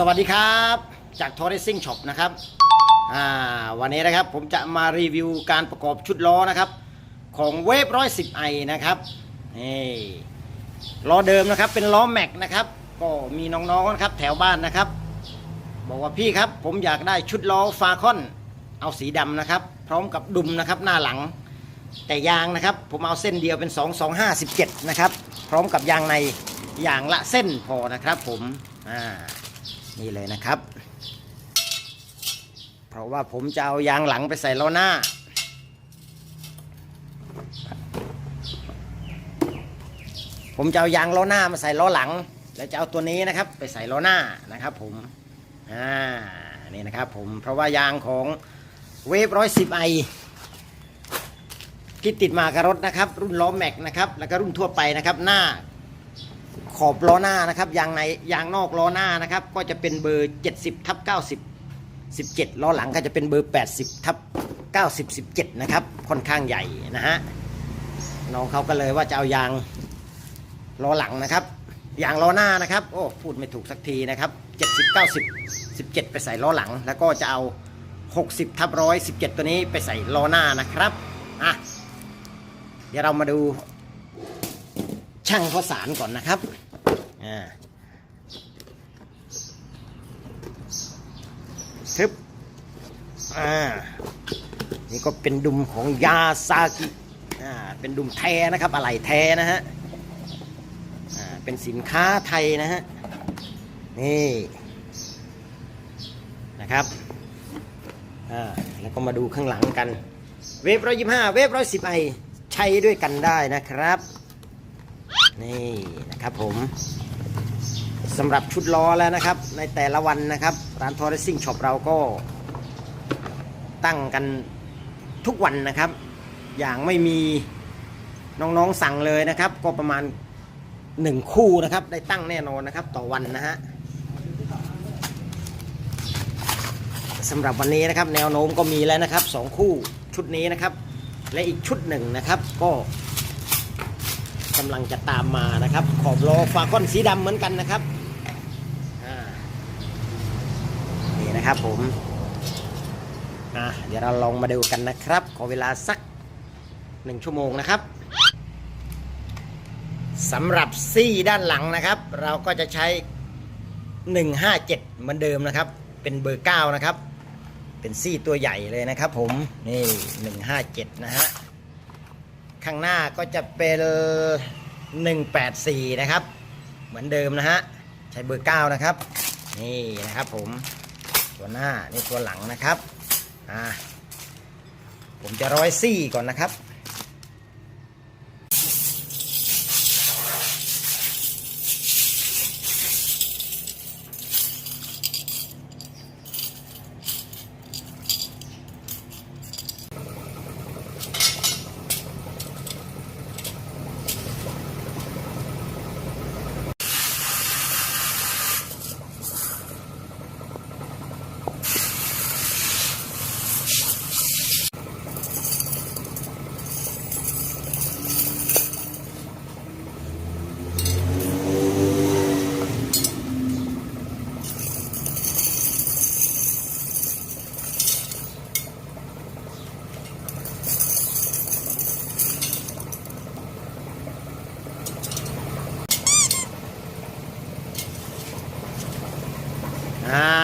สวัสดีครับจาก t o r r e s i n g Shop นะครับวันนี้นะครับผมจะมารีวิวการประกอบชุดล้อนะครับ ของเวฟร้อยสิบไอนะครับนี่ล้อเดิมนะครับเป็นล้อแม็กนะครับก็มีน้องๆนะครับแถวบ้านนะครับ บอกว่าพี่ครับผมอยากได้ชุดล้อฟาคอน เอาสีดำนะครับ พร้อมกับดุมนะครับหน้าหลัง แต่ยางนะครับ ผมเอาเส้นเดียวเป็น 2 2 5 17นะครับพร้อมกับยางในอย่างละเส้นพอนะครับผมอ่า นี่เลยนะครับ เพราะว่าผมจะเอายางหลังไปใส่ล้อหน้า ผมจะเอายางล้อหน้ามาใส่ล้อหลัง แล้วจะเอาตัวนี้นะครับ ไปใส่ล้อหน้านะครับ ผมอ่านี่นะครับผมเพราะว่ายางของเวฟร้อยสิบไอที่ติดมากับรถนะครับ รุ่นล้อแม็กนะครับแล้วก็รุ่นทั่วไปนะครับหน้า ขอบล้อหน้านะครับยางในยางนอกล้อหน้านะครับ ก็จะเป็นเบอร์ 70ทับ90 17ล้อหลังก็จะเป็นเบอร์ 80ทับ90 17นะครับค่อนข้างใหญ่นะฮะน้องเขาก็เลยว่าจะเอายางล้อหลังนะครับยางล้อหน้านะครับโอ้พูดไม่ถูกสักทีนะครับ 70 90 17 ไปใส่ล้อหลัง แล้วก็จะเอา 60ทับ117 ตัวนี้ไปใส่ล้อหน้านะครับอะเดี๋ยวเรามาดูช่างข้อสารก่อนนะครับ อ่าทึบอ่า นี่ก็เป็นดุมของยาซากิ อ่า เป็นดุมแท้นะครับ อะไหล่แท้นะฮะ อ่า เป็นสินค้าไทยนะฮะ นี่ นะครับ อ่า แล้วก็มาดูข้างหลังกัน เวฟร้อยยี่ห้าเวฟร้อยสิบไอใช้ด้วยกันได้นะครับ นี่นะครับผม สำหรับชุดล้อแล้วนะครับ ในแต่ละวันนะครับ ร้านทอร์เรซิ่งช็อปเราก็ตั้งกันทุกวันนะครับ อย่างไม่มีน้องๆสั่งเลยนะครับ ก็ประมาณหนึ่งคู่นะครับ ได้ตั้งแน่นอนนะครับ ต่อวันนะฮะสำหรับวันนี้นะครับ แนวโน้มก็มีแล้วนะครับสองคู่ชุดนี้นะครับ และอีกชุดหนึ่งนะครับ ก็กำลังจะตามมานะครับ ขอบล้อฟาคอนสีดำเหมือนกันนะครับอ่า นี่นะครับผมอะเดี๋ยวเราลองมาดูกันนะครับ ขอเวลาสักหนึ่งชั่วโมงนะครับสำหรับซี่ด้านหลังนะครับ เราก็จะใช้ 157 เหมือนเดิมนะครับ เป็นเบอร์ 9 นะครับ เป็นซี่ตัวใหญ่เลยนะครับผม นี่ 157 นะฮะ ข้างหน้าก็จะเป็น 184 นะครับ เหมือนเดิมนะฮะ ใช้เบอร์ 9 นะครับ นี่นะครับผม ตัวหน้านี่ตัวหลังนะครับอ่าผมจะร้อยซี่ก่อนนะครับ อ่า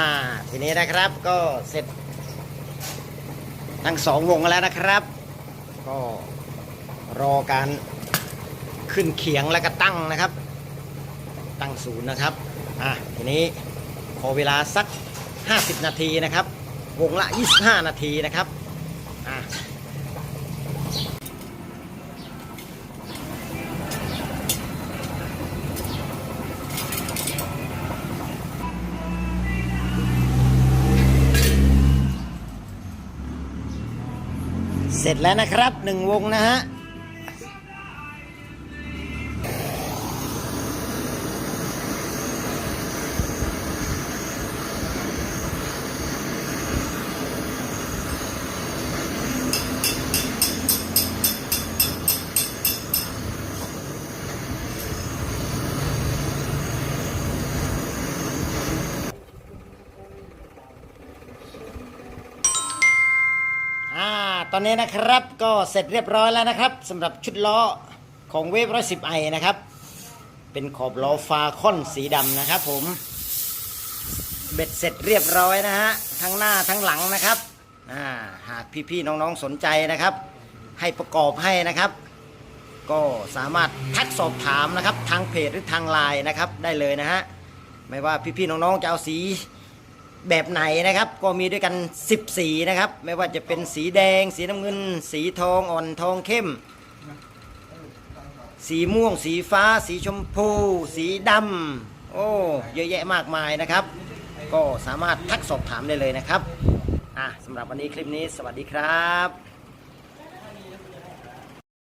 ที นี้นะครับ ก็เสร็จ ทั้งสองวงแล้วนะครับ ก็รอการขึ้นเขียงแล้วก็ตั้งนะครับ ตั้งศูนย์นะครับอะทีนี้ขอเวลาสัก 50 นาทีนะครับ วงละ 25 นาทีนะครับอะ เสร็จแล้วนะครับหนึ่งวงนะฮะ ตอนนี้นะครับก็เสร็จเรียบร้อยแล้วนะครับสำหรับชุดล้อของเวฟร้อยสิบไอนะครับ เป็นขอบล้อฟาคอนสีดำนะครับ ผม เบ็ดเสร็จเรียบร้อยนะฮะทั้งหน้าทั้งหลังนะครับาหากพี่ๆน้องๆสนใจนะครับ ให้ประกอบให้นะครับ ก็สามารถทักสอบถามนะครับ ทางเพจหรือทางไลน์นะครับได้เลยนะฮะไม่ว่าพี่ๆน้องๆจะเอาสี แบบไหนนะครับ ก็มีด้วยกัน 10 สีนะครับ ไม่ว่าจะเป็นสีแดง สีน้ำเงิน สีทองอ่อนทองเข้ม สีม่วง สีฟ้า สีชมพู สีดำโอ้เยอะแยะมากมายนะครับ ก็สามารถทักสอบถามได้เลยนะครับอะสำหรับวันนี้คลิปนี้สวัสดีครับ